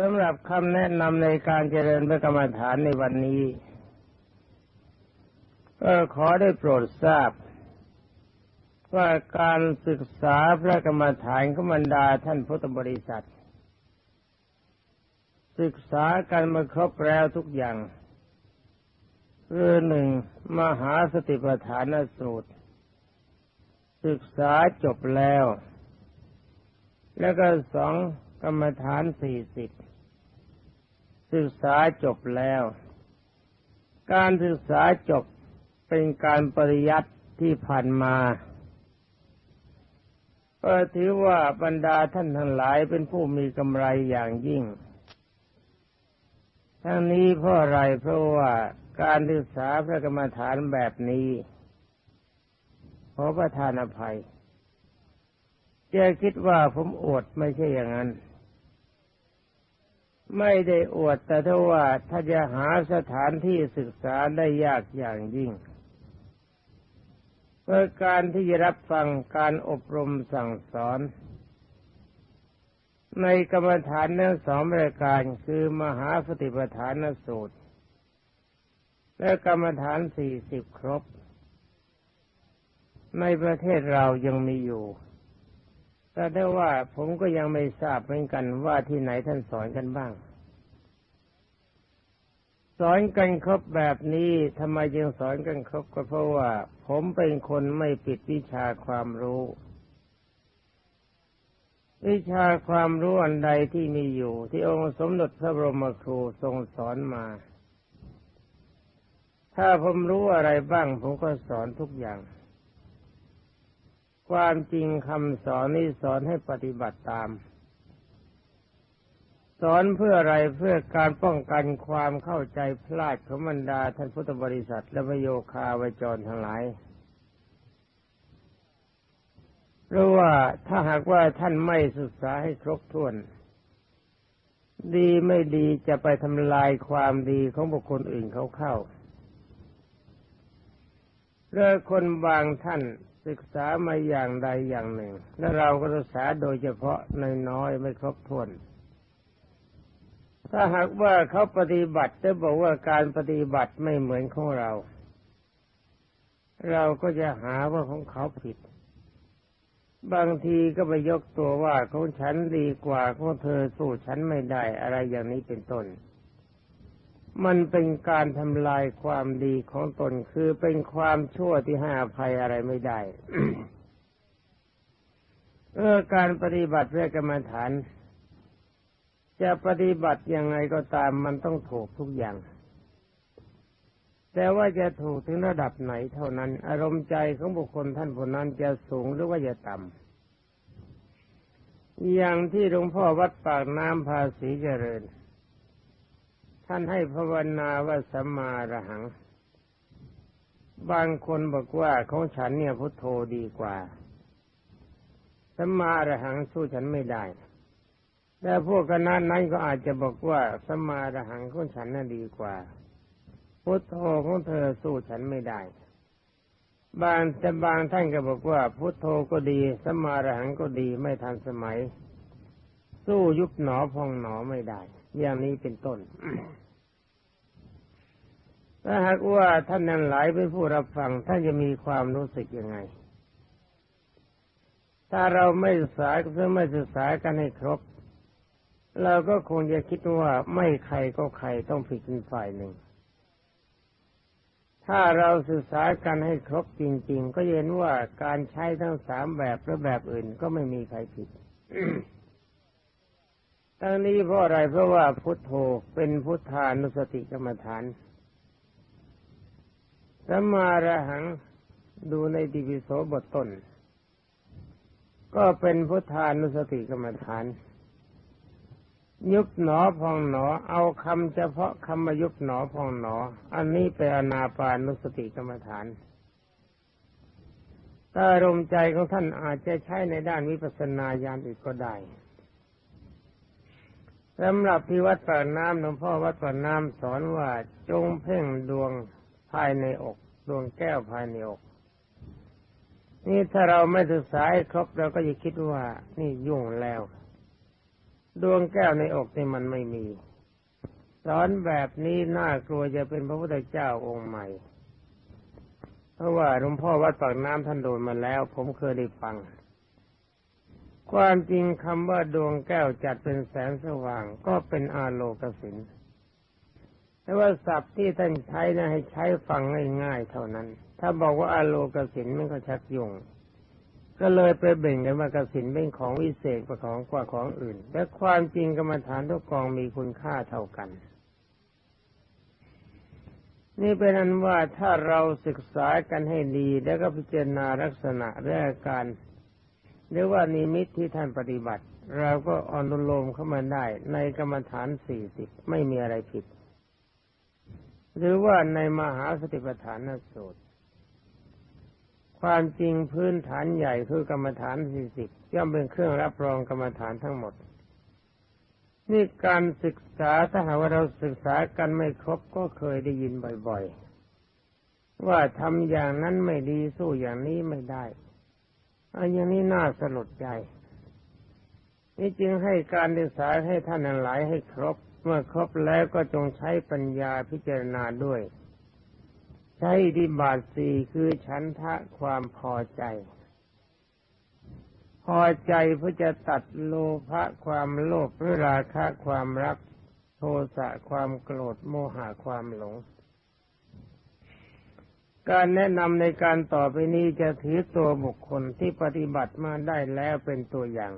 สำหรับคำแนะนำในการเจริญพระกรรมฐานในวันนี้ก็ขอได้โปรดทราบ ว่าการศึกษาพระกรรมฐานขมันดาท่านพุทธบริษัท ศึกษากันมาครบแล้วทุกอย่างคือหนึ่งมหาสติปัฏฐานสูตร ศึกษาจบแล้ว แล้วก็สองกรรมฐานสี่สิบ ศึกษาจบแล้ว การศึกษาจบเป็นการปริยัติที่ผ่านมาก็ถือว่าบรรดาท่านทั้งหลายเป็นผู้มีกำไรอย่างยิ่ง ทั้งนี้เพราะอะไรเพราะว่าการศึกษาพระกรรมฐานแบบนี้ขอประทานอภัยจะคิดว่าผมอวดไม่ใช่อย่างนั้น ไม่ได้อวดแต่ถ้าว่าถ้าจะหาสถานที่ศึกษาได้ยากอย่างยิ่งเพื่อการที่จะรับฟังการอบรมสั่งสอน ในกรรมฐานทั้งสองรายการคือมหาสติปัฏฐานสูตร และกรรมฐานสี่สิบครบ ในประเทศเรายังมีอยู่แต่ได้ว่าผมก็ยังไม่ทราบเหมือนกันว่าที่ไหนท่านสอนกันบ้าง สอนกันครบแบบนี้ทำไมจึงสอนกันครบก็เพราะว่า ผมเป็นคนไม่ปิดวิชาความรู้ วิชาความรู้อันใดที่มีอยู่ ที่องค์สมเด็จพระบรมครูทรงสอนมา ถ้าผมรู้อะไรบ้าง ผมก็สอนทุกอย่าง ความจริงคำสอนนี้สอนให้ปฏิบัติตาม สอนเพื่ออะไรเพื่อการป้องกันความเข้าใจพลาดของบรรดาท่านพุทธบริษัท และพโยคาวจรทั้งหลายเพราะว่าถ้าหากว่าท่านไม่ศึกษาให้ครบถ้วน ดีไม่ดีจะไปทำลายความดีของบุคคลอื่นเขาเข้าเรื่อคนบางท่านศึกษามาอย่างใดอย่างหนึ่ง และเราก็ศึกษาโดยเฉพาะน้อยๆไม่ครบถ้วน ถ้าหากว่าเขาปฏิบัติจะบอกว่าการปฏิบัติไม่เหมือนของเรา เราก็จะหาว่าของเขาผิด บางทีก็ไปยกตัวว่าของฉันดีกว่าของเธอสู้ฉันไม่ได้อะไรอย่างนี้เป็นต้น มันเป็นการทำลายความดีของตนคือเป็นความชั่วที่ให้อภัยอะไรไม่ได้เออการปฏิบัติเพื่อกรรมฐาน จะปฏิบัติยังไงก็ตามมันต้องถูกทุกอย่าง แต่ว่าจะถูกถึงระดับไหนเท่านั้น อารมณ์ใจของบุคคลท่านผู้นั้นจะสูงหรือว่าจะต่ำอย่างที่หลวงพ่อวัดปากน้ำภาษีเจริญ ท่านให้ภาวนาว่าสัมมาระหัง บางคนบอกว่าของฉันเนี่ยพุทโธดีกว่าสัมมาระหังสู้ฉันไม่ได้ แต่พวกคณะนั้นก็อาจจะบอกว่าสมาระหังของฉันน่ะดีกว่า พุทโธของเธอสู้ฉันไม่ได้ บางแต่บางท่านก็บอกว่า พุทโธก็ดี สมาระหังก็ดีไม่ทันสมัย สู้ยุบหนอพองหนอไม่ได้ อย่างนี้เป็นต้นถ้าหากว่าท่านนั้นหลายเป็นผู้รับฟังท่านจะมีความรู้สึกยังไง ถ้าเราไม่ศึกษาเพื่อไม่ศึกษากันให้ครบ เราก็คงจะคิดว่าไม่ใครก็ใครต้องผิดเป็นฝ่ายหนึ่ง ถ้าเราศึกษากันให้ครบจริง ๆ ก็เห็นว่าการใช้ทั้งสามแบบและแบบอื่นก็ไม่มีใครผิดทั้งนี้เพราะอะไรเพราะว่าพุทโธเป็นพุทธานุสติกรรมฐานสัมมาระหังดูในดิวิโสบทต้น ก็เป็นพุทธานุสติกรรมฐาน ยุบหนอพองหนอ เอาคำเฉพาะคำมายุบหนอพองหนอ อันนี้เป็นอนาปานุสติกรรมฐานถ้าอารมณ์ใจของท่านอาจจะใช้ในด้านวิปัสสนาญาณอีกก็ได้สำหรับที่วัดปากน้ำหลวงพ่อวัดปากน้ำสอนว่าจงเพ่งดวงภายในอก ดวงแก้วภายในอก นี่ถ้าเราไม่ศึกษาครบเราก็จะคิดว่านี่ยุ่งแล้ว ดวงแก้วในอกนี่มันไม่มี สอนแบบนี้น่ากลัวจะเป็นพระพุทธเจ้าองค์ใหม่ เพราะว่าหลวงพ่อวัดปากน้ำท่านโดนมาแล้ว ผมเคยได้ฟัง ความจริงคำว่าดวงแก้วจัดเป็นแสงสว่าง ก็เป็นอาโลกสินแต่ว่าศัพท์ที่ท่านใช้นะให้ใช้ฟังง่ายๆเท่านั้น ถ้าบอกว่าอาโลกสินมันก็ชักยุ่ง ก็เลยไปเบ่งกันว่ากสินเป็นของวิเศษกว่าของกว่าของอื่นแต่ความจริงกรรมฐานทุกกองมีคุณค่าเท่ากัน นี่เป็นอันว่าถ้าเราศึกษากันให้ดีแล้วก็พิจารณาลักษณะและอาการหรือว่านิมิตที่ท่านปฏิบัติ เราก็อนุโลมเข้ามาได้ในกรรมฐานสี่สิบไม่มีอะไรผิด หรือว่าในมหาสติปัฏฐานสูตร ความจริงพื้นฐานใหญ่คือกรรมฐานสี่สิบย่อมเป็นเครื่องรับรองกรรมฐานทั้งหมด นี่การศึกษาถ้าหากว่าเราศึกษากันไม่ครบก็เคยได้ยินบ่อยๆ ว่าทำอย่างนั้นไม่ดีสู้อย่างนี้ไม่ได้อันอย่างนี้น่าสลดใจนี่จึงให้การศึกษาให้ท่านหลายให้ครบ เมื่อครบแล้วก็จงใช้ปัญญาพิจารณาด้วย ใช้ดิบาทสี่คือฉันทะความพอใจ พอใจเพื่อจะตัดโลภะความโลภหรือราคะความรัก โทสะความโกรธโมหะความหลง การแนะนำในการต่อไปนี้จะถือตัวบุคคลที่ปฏิบัติมาได้แล้วเป็นตัวอย่าง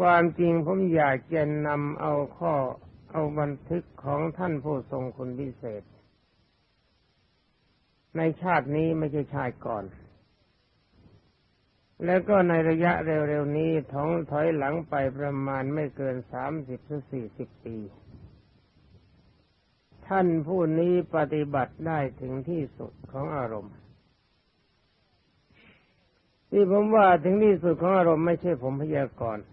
ความจริงผมอยากจะนำเอาข้อเอาบันทึกของท่านผู้ทรงคุณพิเศษ ในชาตินี้ไม่ใช่ชาติก่อน แล้วก็ในระยะเร็วๆนี้ท้องถอยหลังไปประมาณไม่เกินสามสิบหรือสี่สิบปี ท่านผู้นี้ปฏิบัติได้ถึงที่สุดของอารมณ์ ที่ผมว่าถึงที่สุดของอารมณ์ไม่ใช่ผมพยากรณ์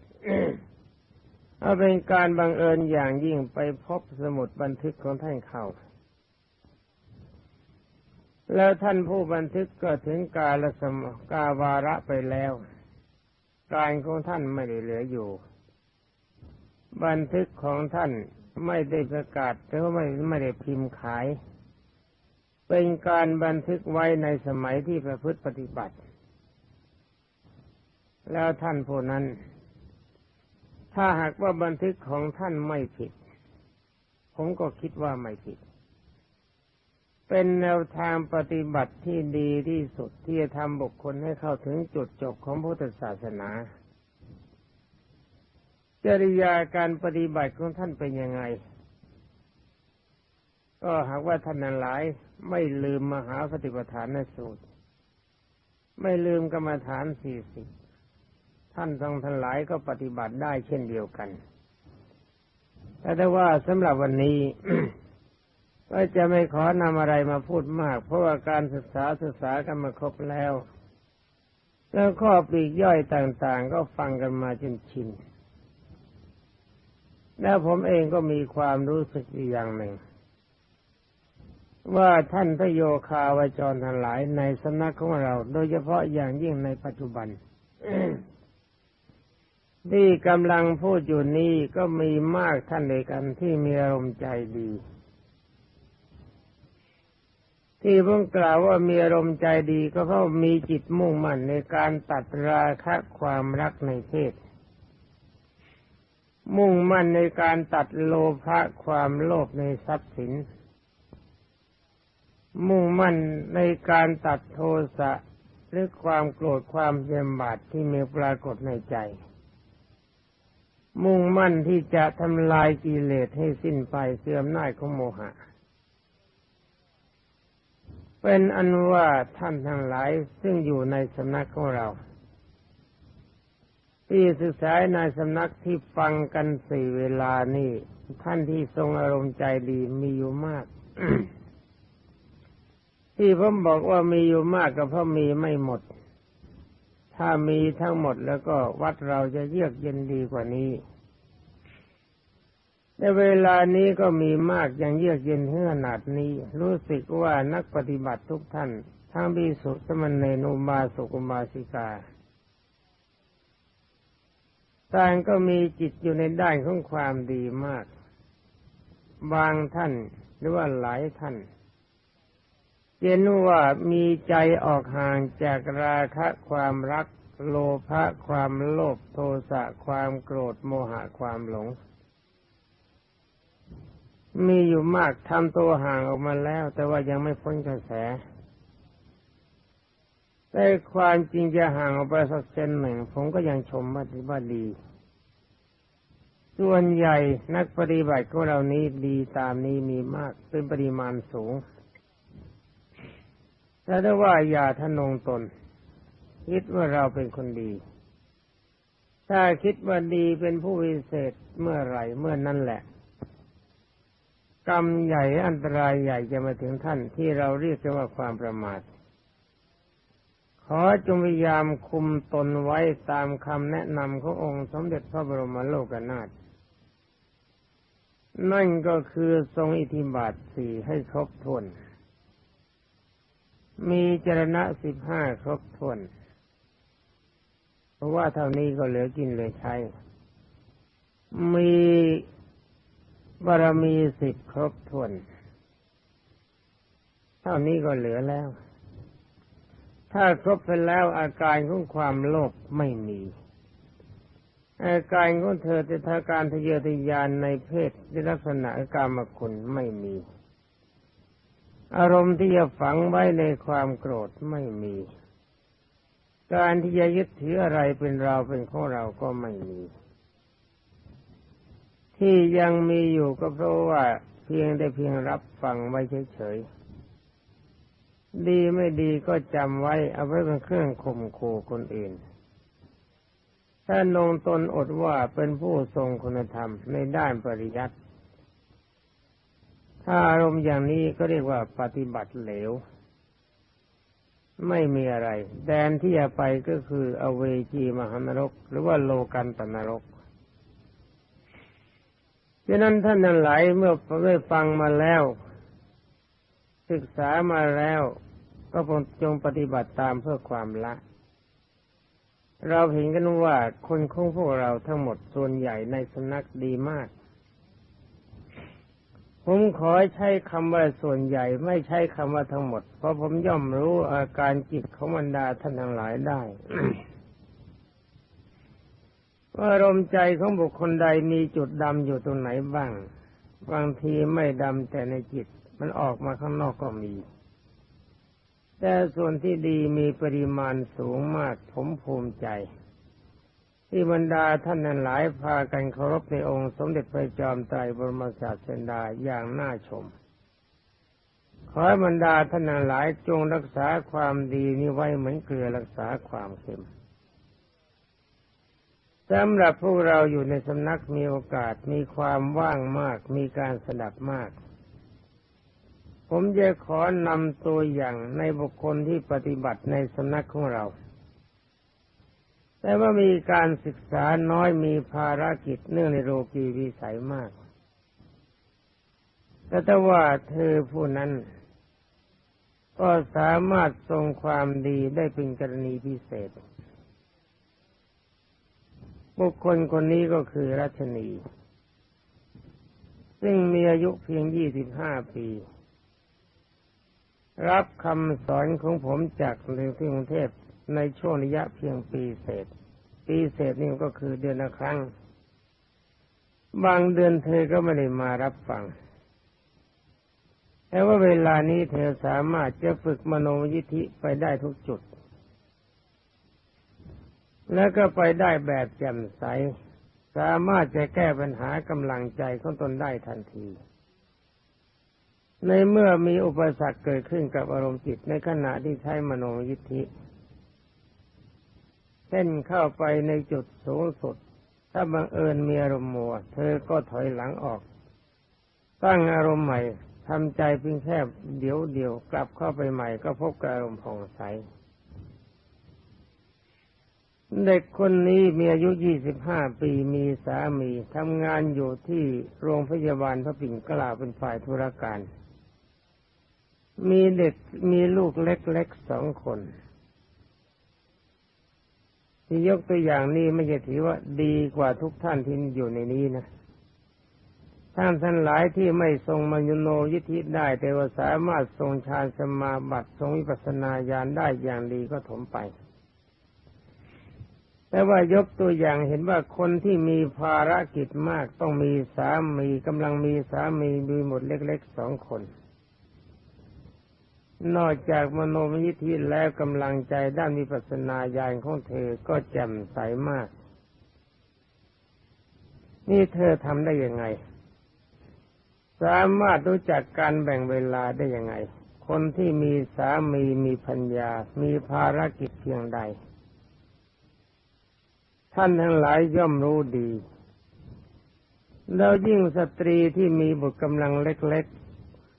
เอาเป็นการบังเอิญอย่างยิ่งไปพบสมุดบันทึกของท่านเข้า แล้วท่านผู้บันทึกก็ถึงกาลสมกาวาระไปแล้ว การของท่านไม่ได้เหลืออยู่ บันทึกของท่านไม่ได้ประกาศหรือไม่ไม่ได้พิมพ์ขาย เป็นการบันทึกไว้ในสมัยที่ประพฤติปฏิบัติ แล้วท่านผู้นั้น ถ้าหากว่าบันทึกของท่านไม่ผิด ผมก็คิดว่าไม่ผิด เป็นแนวทางปฏิบัติที่ดีที่สุดที่จะทำบุคคลให้เข้าถึงจุดจบของพุทธศาสนา จริยาการปฏิบัติของท่านเป็นยังไง ก็หากว่าท่านนั้นหลายไม่ลืมมหาปฏิปทานในสูตร ไม่ลืมกรรมฐานสี่สิบท่านทั้งทั้งหลายก็ปฏิบัติได้เช่นเดียวกัน แต่ถ้าว่าสำหรับวันนี้ ก็จะไม่ขอนำอะไรมาพูดมาก เพราะว่าการศึกษาศึกษากันมาครบแล้ว แล้วข้อปลีกย่อยต่างๆ ก็ฟังกันมาจนชินแล้วผมเองก็มีความรู้สึกอย่างหนึ่ง ว่าท่านพระโยคาวจรทั้งหลายในสำนักของเรา โดยเฉพาะอย่างยิ่งในปัจจุบันที่กำลังพูดอยู่นี้ก็มีมากท่านเลยกันที่มีอารมณ์ใจดี ที่ผมกล่าวว่ามีอารมณ์ใจดีก็เพราะมีจิตมุ่งมั่นในการตัดราคะความรักในเพศ มุ่งมั่นในการตัดโลภะความโลภในทรัพย์สิน มุ่งมั่นในการตัดโทสะหรือความโกรธความเยมบาดที่มีปรากฏในใจ มุ่งมั่นที่จะทำลายกิเลสให้สิ้นไปเสื่อมหน้าของโมหะ เป็นอันว่าท่านทั้งหลายซึ่งอยู่ในสำนักของเรา ที่ศึกษาในสำนักที่ฟังกันสี่เวลานี่ท่านที่ทรงอารมณ์ใจดีมีอยู่มาก ที่ผมบอกว่ามีอยู่มากก็เพราะมีไม่หมด ถ้ามีทั้งหมดแล้วก็วัดเราจะเยือกเย็นดีกว่านี้ ในเวลานี้ก็มีมากย่างเยือกเย็นขนาดนี้ รู้สึกว่านักปฏิบัติทุกท่าน ทั้งบิสุสมณเณนุมาสุกุมาสิกาต่างก็มีจิตอยู่ในด้านของความดีมาก บางท่านหรือว่าหลายท่านเห็นว่ามีใจออกห่างจากราคะความรัก โลภะความโลภโทสะความโกรธโมหะความหลง มีอยู่มากทำตัวห่างออกมาแล้ว แต่ว่ายังไม่พ้นกระแสแต่ความจริงจะห่างออกไปสักเซนหนึ่ง ผมก็ยังชมว่าว่าดี ส่วนใหญ่นักปฏิบัติของเรานี้ดีตามนี้มีมากเป็นปริมาณสูงแต่ถ้ว่าอย่าทะนงตน คิดว่าเราเป็นคนดี ถ้าคิดว่าดีเป็นผู้วิเศษเมื่อไหร่เมื่อนั้นแหละ กรรมใหญ่อันตรายใหญ่จะมาถึงท่านที่เราเรียกกันว่าความประมาท ขอจงพยายามคุมตนไว้ตามคำแนะนำขององค์สมเด็จพระบรมโลกนาถนั่นก็คือทรงอิทธิบาทสี่ให้ครบถ้วน มีจรณะสิบห้าครบถ้วน เพราะว่าเท่านี้ก็เหลือกินเหลือใช้ มี บารมีสิบครบถ้วน เท่านี้ก็เหลือแล้ว ถ้าครบไปแล้วอาการของความโลภไม่มี อาการของเธอจะทาการทะเยอทะยานในเพศในลักษณะกรรมคุณไม่มี อารมณ์ที่จะฝังไว้ในความโกรธไม่มี การที่จะยึดถืออะไรเป็นเราเป็นของเราก็ไม่มี ที่ยังมีอยู่ก็เพราะว่าเพียงได้เพียงรับฟังไว้เฉยๆ ดีไม่ดีก็จำไว้เอาไว้เป็นเครื่องข่มขู่คนอื่น ถ้านงตนอดว่าเป็นผู้ทรงคุณธรรมในด้านปริยัติ ถ้าอารมณ์อย่างนี้ก็เรียกว่าปฏิบัติเหลว ไม่มีอะไร แดนที่จะไปก็คืออเวจีมหานรก หรือว่าโลกันตนรก ดังนั้นท่านนั้นหลายเมื่อได้ฟังมาแล้ว ศึกษามาแล้ว ก็จงปฏิบัติตามเพื่อความละ เราเห็นกันว่าคนของพวกเราทั้งหมดส่วนใหญ่ในสนักดีมาก ผมขอใช้คำว่าส่วนใหญ่ไม่ใช้คำว่าทั้งหมด เพราะผมย่อมรู้อาการจิตของบรรดาท่านทั้งหลายได้ อารมณ์ใจของบุคคลใดมีจุดดำอยู่ตรงไหนบ้าง บางทีไม่ดำแต่ในจิต มันออกมาข้างนอกก็มี แต่ส่วนที่ดีมีปริมาณสูงมากผมภูมิใจ ที่บรรดาท่านนั้นหลายพากันเคารพในองค์สมเด็จพระจอมไตรบรมศาสดาอย่างน่าชม ขอให้บรรดาท่านนั้นหลายจงรักษาความดีนี้ไว้เหมือนเกลือรักษาความเค็ม สำหรับพวกเราอยู่ในสำนักมีโอกาสมีความว่างมาก มีการสดับมาก ผมจะขอนำตัวอย่างในบุคคลที่ปฏิบัติในสำนักของเรา แต่ว่ามีการศึกษาน้อยมีภารกิจเนื่องในโลกีวิสัยมาก แต่ถ้าว่าเธอผู้นั้น ก็สามารถทรงความดีได้เป็นกรณีพิเศษ บุคคลคนนี้ก็คือรัชนี ซึ่งมีอายุเพียงยี่สิบห้าปี รับคำสอนของผมจากเรืองกรุงเทพในช่วงระยะเพียงปีเศษ ปีเศษนี่ก็คือเดือนละครั้ง บางเดือนเธอก็ไม่ได้มารับฟัง แต่ว่าเวลานี้เธอสามารถจะฝึกมโนยิธิไปได้ทุกจุด แล้วก็ไปได้แบบแจ่มใส สามารถจะแก้ปัญหากำลังใจของตนได้ทันที ในเมื่อมีอุปสรรคเกิดขึ้นกับอารมณ์จิตในขณะที่ใช้มโนยิทธิเส้นเข้าไปในจุดสูงสุด ถ้าบังเอิญมีอารมณ์มัว เธอก็ถอยหลังออก ตั้งอารมณ์ใหม่ทำใจเพียงแค่เดี๋ยวเดียวกลับเข้าไปใหม่ก็พบกับอารมณ์ผ่องใส เด็กคนนี้มีอายุยี่สิบห้าปีมีสามีทำงานอยู่ที่โรงพยาบาลพระปิ่นเกล้าเป็นฝ่ายธุรการ มีเด็กมีลูกเล็กๆสองคน ที่ยกตัวอย่างนี้ไม่จะถือว่าดีกว่าทุกท่านที่อยู่ในนี้นะท่านท่านหลายที่ไม่ทรงมัญญโนยิทธิได้ แต่ว่าสามารถทรงฌานสมาบัติทรงวิปัสสนาญาณได้อย่างดีก็ถมไป แต่ว่ายกตัวอย่างเห็นว่าคนที่มีภารกิจมากต้องมีสามีกำลังมีสามีมีหมดเล็กๆสองคน นอกจากมโนมยิทธิแล้วกำลังใจด้านวิปัสสนาญาณของเธอก็แจ่มใสมาก นี่เธอทำได้ยังไง สามารถรู้จักการแบ่งเวลาได้ยังไง คนที่มีสามีมีพัญญา มีภารกิจเพียงใด ท่านทั้งหลายย่อมรู้ดี แล้วยิ่งสตรีที่มีบุตรกำลังเล็ก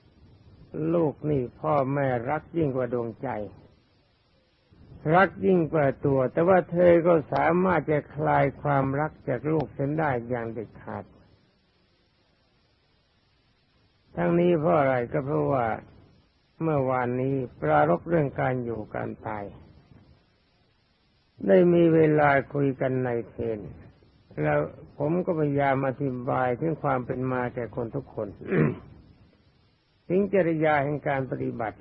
ๆ ลูกนี่พ่อแม่รักยิ่งกว่าดวงใจ รักยิ่งกว่าตัว แต่ว่าเธอก็สามารถจะคลายความรักจากลูกเส้นได้อย่างเด็ดขาด ทั้งนี้เพราะอะไรก็เพราะว่าเมื่อวานนี้ปรารบเรื่องการอยู่การตาย ได้มีเวลาคุยกันในเพนแล้วผมก็พยายามอธิบายถึงความเป็นมาแก่คนทุกคนถึงจริยาแห่งการปฏิบัติ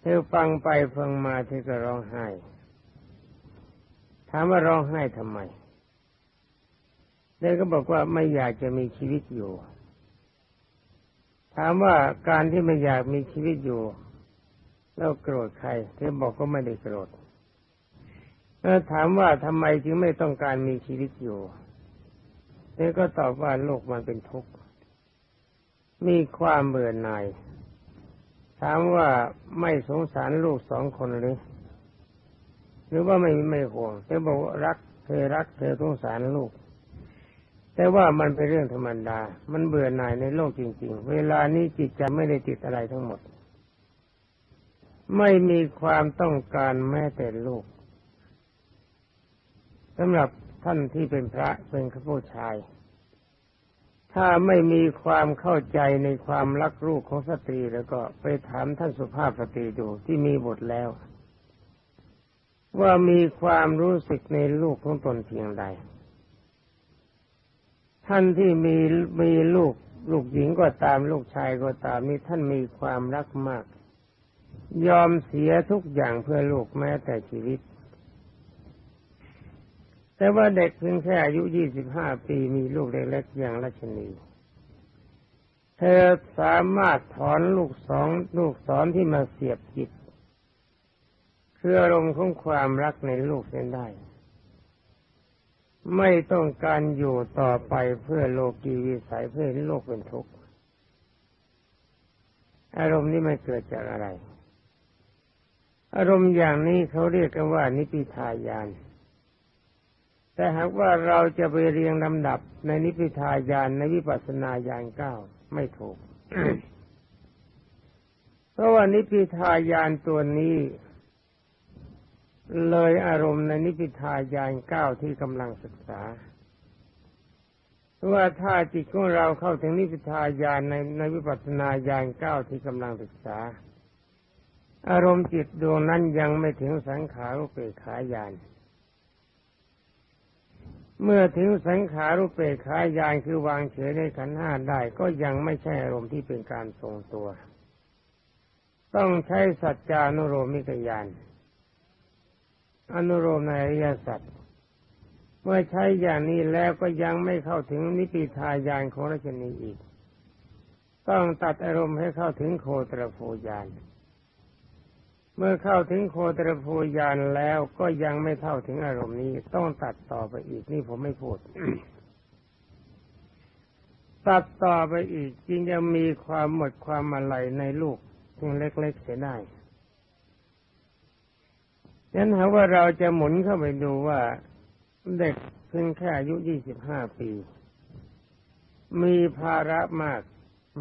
เธอฟังไปฟังมาเธอก็ร้องไห้ ถามว่าร้องไห้ทำไมเธอก็บอกว่าไม่อยากจะมีชีวิตอยู่ ถามว่าการที่ไม่อยากมีชีวิตอยู่ แล้วโกรธใคร เธอบอกก็ไม่ได้โกรธ แล้วถามว่าทำไมจึงไม่ต้องการมีชีวิตอยู่เธอก็ตอบว่าโลกมันเป็นทุกข์ มีความเบื่อหน่าย ถามว่าไม่สงสารลูกสองคนหรือ หรือว่าไม่ไม่ห่วงเธอบอกว่ารักเธอรักเธอสงสารลูก แต่ว่ามันเป็นเรื่องธรรมดา มันเบื่อหน่ายในโลกจริง ๆ เวลานี้จิตใจไม่ได้ติดอะไรทั้งหมด ไม่มีความต้องการแม้แต่ลูก สำหรับท่านที่เป็นพระเป็นข้าผู้ชาย ถ้าไม่มีความเข้าใจในความรักลูกของสตรีแล้วก็ไปถามท่านสุภาพสตรีดูที่มีบทแล้ว ว่ามีความรู้สึกในลูกของตนเพียงใด ท่านที่มีมีลูกลูกหญิงก็ตามลูกชายก็ตามนี่ท่านมีความรักมาก ยอมเสียทุกอย่างเพื่อลูกแม้แต่ชีวิต แต่ว่าเด็กเพียงแค่อายุยี่สิบห้าปีมีลูกเล็กๆอย่างรัชนีเธอสามารถถอนลูกสองลูกศรที่มาเสียบจิตคืออารมณ์ของความรักในลูกเส้นได้ ไม่ต้องการอยู่ต่อไปเพื่อโลกีวิสัยเพื่อโลกเป็นทุกข์อารมณ์นี้ไม่เกิดจากอะไร อารมณ์อย่างนี้เขาเรียกกันว่านิพิทายาน แต่หากว่าเราจะไปเรียงลำดับในนิพพิทายานในวิปัสสนาญาณเก้าไม่ถูก เพราะว่านิพพิทายานตัวนี้ เลยอารมณ์ในนิพพิทายานเก้าที่กำลังศึกษาว่าถ้าจิตของเราเข้าถึงนิพพิทายานในในวิปัสสนาญาณเก้าที่กำลังศึกษา อารมณ์จิตดวงนั้นยังไม่ถึงสังขารุเปกขายาน เมื่อถึงสังขารุเปกขายานคือวางเฉยในขันห้าได้ก็ยังไม่ใช่อารมณ์ที่เป็นการทรงตัว ต้องใช้สัจจานุโรมิกยานอนุโรมในอริยสัจเมื่อใช้อย่างนี้แล้วก็ยังไม่เข้าถึงนิพิทายานของราชนีอีก ต้องตัดอารมณ์ให้เข้าถึงโคตรโฟยาน เมื่อเข้าถึงโคตรภูยานแล้วก็ยังไม่เท่าถึงอารมณ์นี้ ต้องตัดต่อไปอีกนี่ผมไม่พูด ตัดต่อไปอีกจึงจะมีความหมดความอะไรในลูกเพียงเล็ก ๆ เสียได้ฉะนั้นหาว่าเราจะหมุนเข้าไปดูว่าเด็กเพียงแค่อายุยี่สิบห้าปี มีภาระมาก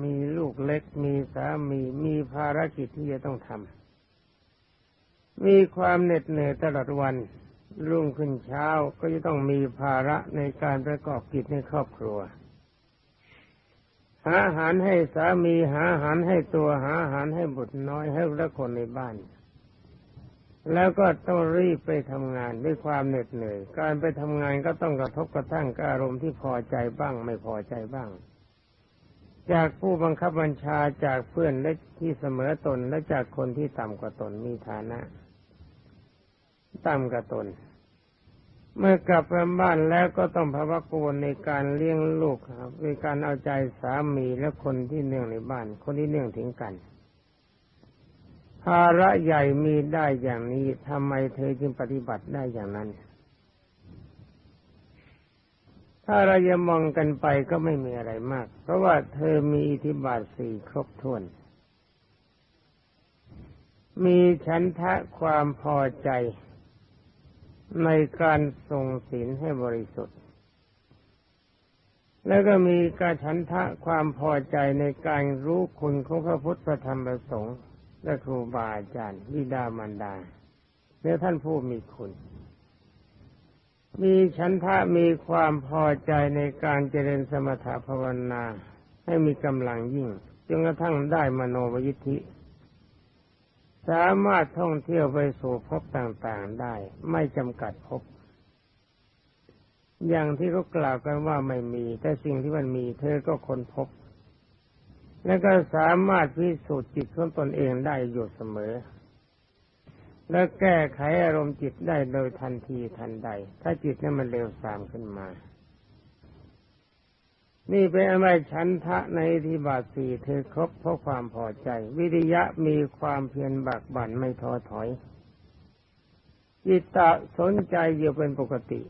มีลูกเล็ก มีสามี มีภารกิจที่จะต้องทำ มีความเหน็ดเหนื่อยตลอดวัน รุ่งขึ้นเช้าก็จะต้องมีภาระในการประกอบกิจในครอบครัว หาอาหารให้สามีหาอาหารให้ตัวหาอาหารให้บุตรน้อยให้ละคนในบ้าน แล้วก็ต้องรีบไปทำงานด้วยความเหน็ดเหนื่อย การไปทำงานก็ต้องกระทบกระทั่งกับอารมณ์ที่พอใจบ้าง ไม่พอใจบ้าง จากผู้บังคับบัญชาจากเพื่อนและที่เสมอตนและจากคนที่ต่ำกว่าตนมีฐานะ ต่ำกว่าตน เมื่อกลับมาบ้านแล้วก็ต้องภาวะกวนในการเลี้ยงลูกครับในการเอาใจสามีและคนที่เนื่องในบ้าน คนที่เนื่องถึงกัน ภาระใหญ่มีได้อย่างนี้ทำไมเธอจึงปฏิบัติได้อย่างนั้น ถ้าเราจะมองกันไปก็ไม่มีอะไรมาก เพราะว่าเธอมีอิทธิบาทสี่ครบถ้วนมีฉันทะความพอใจ ในการทรงศีลให้บริสุทธิ์ แล้วก็มีการฉันทะความพอใจในการรู้คุณของพระพุทธธรรมพระสงฆ์และครูบาอาจารย์วิดามารดาและท่านผู้มีคุณ มีฉันทะมีความพอใจในการเจริญสมถภาวนาให้มีกำลังยิ่งจนกระทั่งได้มโนวิธิ สามารถท่องเที่ยวไปสู่ภพต่างๆได้ ไม่จำกัดภพอย่างที่เขากล่าวกันว่าไม่มี แต่สิ่งที่มันมีเธอก็คนพบ และก็สามารถพิสูจน์จิตของตนเองได้อยู่เสมอ และแก้ไขอารมณ์จิตได้โดยทันทีทันใด ถ้าจิตนั้นมันเร็วสามขึ้นมา นี่เป็นอะไรฉันทะในที่บาทสี่เธอครบเพราะความพอใจ วิริยะมีความเพียรบักบั่นไม่ท้อถอยจิตตะสนใจอยู่เป็นปกติ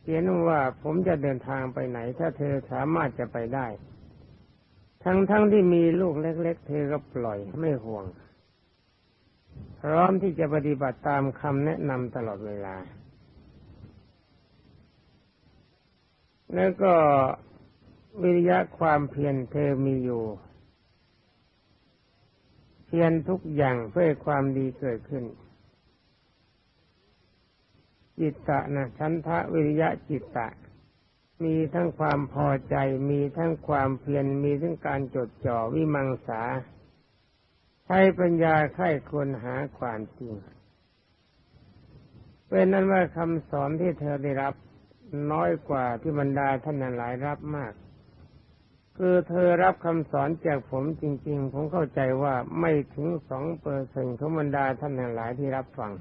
เขียนว่าผมจะเดินทางไปไหน ถ้าเธอสามารถจะไปได้ ทั้งๆทที่มีลูกเล็ก ๆ เธอก็ปล่อยไม่ห่วง พร้อมที่จะปฏิบัติตามคำแนะนำตลอดเวลา แล้วก็ วิริยะความเพียรเธอมีอยู่ เพียรทุกอย่างเพื่อความดีเกิดขึ้น จิตตะนะชันทะวิริยะจิตตะ มีทั้งความพอใจ มีทั้งความเพียรมีทั้งการจดจ่อวิมังสาใช้ปัญญาไข้ควรหาความจริงเป็นนั้นว่าคำสอนที่เธอได้รับน้อยกว่าที่บรรดาท่านหลายรับมาก คือเธอรับคำสอนจากผมจริง ๆ ผมเข้าใจว่าไม่ถึงสองเปอร์เซ็นของบรรดาท่านหลายที่รับฟัง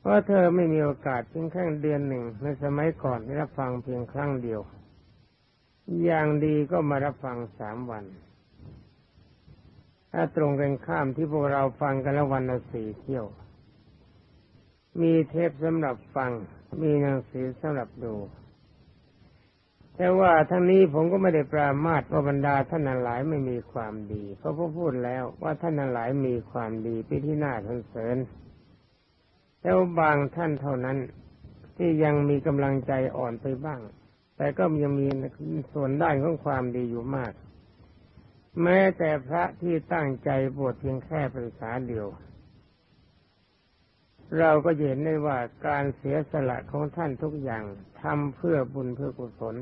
เพราะเธอไม่มีโอกาสเพียงแค่เดือนหนึ่ง ในสมัยก่อนได้รับฟังเพียงครั้งเดียว อย่างดีก็มารับฟังสามวัน ถ้าตรงกันข้ามที่พวกเราฟังกันละวันละสี่เที่ยว มีเทปสำหรับฟัง มีหนังสือสำหรับดู แต่ว่าทั้งนี้ผมก็ไม่ได้ปรามาสว่าบรรดาท่านหลายไม่มีความดีเพราะผมพูดแล้วว่าท่านหลายมีความดีเป็นที่น่าสรรเสริญแล้วบางท่านเท่านั้นที่ยังมีกำลังใจอ่อนไปบ้าง แต่ก็ยังมีส่วนด้านของความดีอยู่มาก แม้แต่พระที่ตั้งใจบวชเพียงแค่ภาษาเดียว เราก็เห็นได้ว่าการเสียสละของท่านทุกอย่างทำเพื่อบุญเพื่อกุศล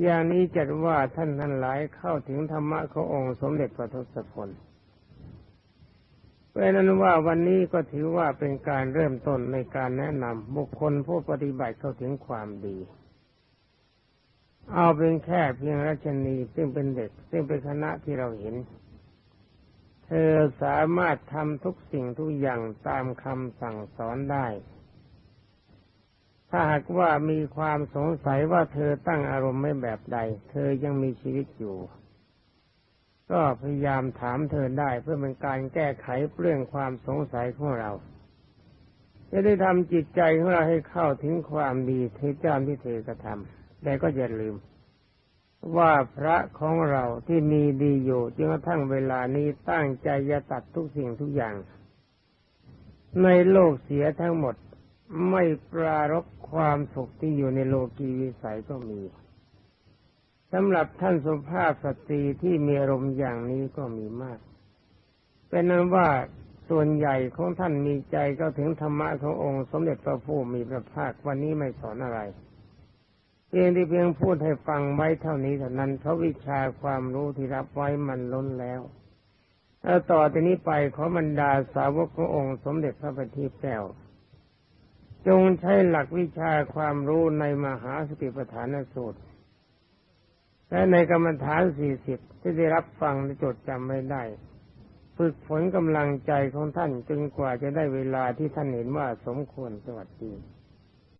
อย่างนี้จัดว่าท่านทั้งหลายเข้าถึงธรรมะขององค์สมเด็จพระทศพลเพราะนั้นว่าวันนี้ก็ถือว่าเป็นการเริ่มต้นในการแนะนำบุคคลผู้ปฏิบัติเข้าถึงความดี เอาเป็นแค่เพียงรัชนีซึ่งเป็นเด็ก ซึ่งเป็นคณะที่เราเห็น เธอสามารถทำทุกสิ่งทุกอย่างตามคำสั่งสอนได้ ถ้าหากว่ามีความสงสัยว่าเธอตั้งอารมณ์ไม่แบบใด เธอยังมีชีวิตอยู่ ก็พยายามถามเธอได้เพื่อเป็นการแก้ไขเรื่องความสงสัยของเรา จะได้ทำจิตใจของเราให้เข้าถึงความดีที่เจ้าที่เธอกระทำแต่ก็อย่าลืมว่าพระของเราที่มีดีอยู่จนกระทั่งเวลานี้ตั้งใจจะตัดทุกสิ่งทุกอย่าง ในโลกเสียทั้งหมด ไม่ปรารบความสุขที่อยู่ในโลกีวิสัยก็มีสำหรับท่านสุภาพสตรีที่มีอารมณ์อย่างนี้ก็มีมาก เป็นนั้นว่าส่วนใหญ่ของท่านมีใจก็ถึงธรรมะขององค์สมเด็จพระผู้มีพระภาควันนี้ไม่สอนอะไรเพียงที่เพียงพูดให้ฟังไว้เท่านี้เท่านั้นเพราะวิชาความรู้ที่รับไว้มันล้นแล้วแล้วต่อจากนี้ไปขอบรรดาสาวกขององค์สมเด็จพระบัณฑิตแก้ว จงใช้หลักวิชาความรู้ในมหาสติปัฏฐานสูตร และในกรรมฐานสี่สิบที่ได้รับฟังและจดจำไม่ได้ ฝึกฝนกำลังใจของท่านจนกว่าจะได้เวลาที่ท่านเห็นว่าสมควรสวัสดี